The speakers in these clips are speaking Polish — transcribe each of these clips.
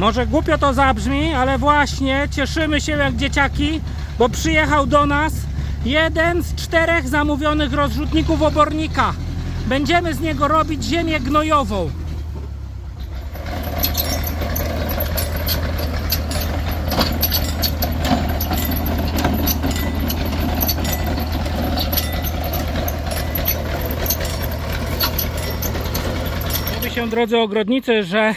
Może głupio to zabrzmi, ale właśnie cieszymy się jak dzieciaki, bo przyjechał do nas jeden z czterech zamówionych rozrzutników obornika. Będziemy z niego robić ziemię gnojową. Mówi się, drodzy ogrodnicy, że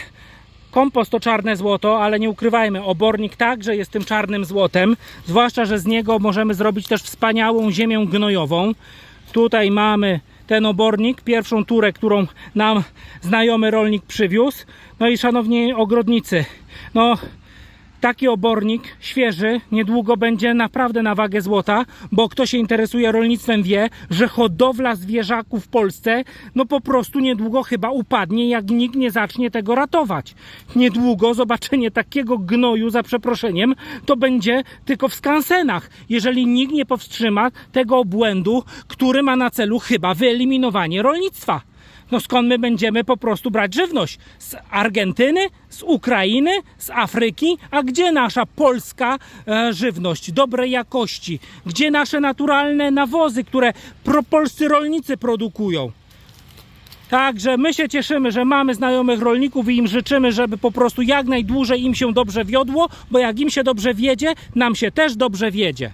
kompost to czarne złoto, ale nie ukrywajmy, obornik także jest tym czarnym złotem, zwłaszcza, że z niego możemy zrobić też wspaniałą ziemię gnojową. Tutaj mamy ten obornik, pierwszą turę, którą nam znajomy rolnik przywiózł. No i szanowni ogrodnicy, no taki obornik świeży niedługo będzie naprawdę na wagę złota, bo kto się interesuje rolnictwem wie, że hodowla zwierzaków w Polsce no po prostu niedługo chyba upadnie, jak nikt nie zacznie tego ratować. Niedługo zobaczenie takiego gnoju, za przeproszeniem, to będzie tylko w skansenach, jeżeli nikt nie powstrzyma tego obłędu, który ma na celu chyba wyeliminowanie rolnictwa. No skąd my będziemy po prostu brać żywność? Z Argentyny, z Ukrainy, z Afryki? A gdzie nasza polska e, żywność dobrej jakości? Gdzie nasze naturalne nawozy, które propolscy rolnicy produkują? Także my się cieszymy, że mamy znajomych rolników i im życzymy, żeby po prostu jak najdłużej im się dobrze wiodło, bo jak im się dobrze wiedzie, nam się też dobrze wiedzie.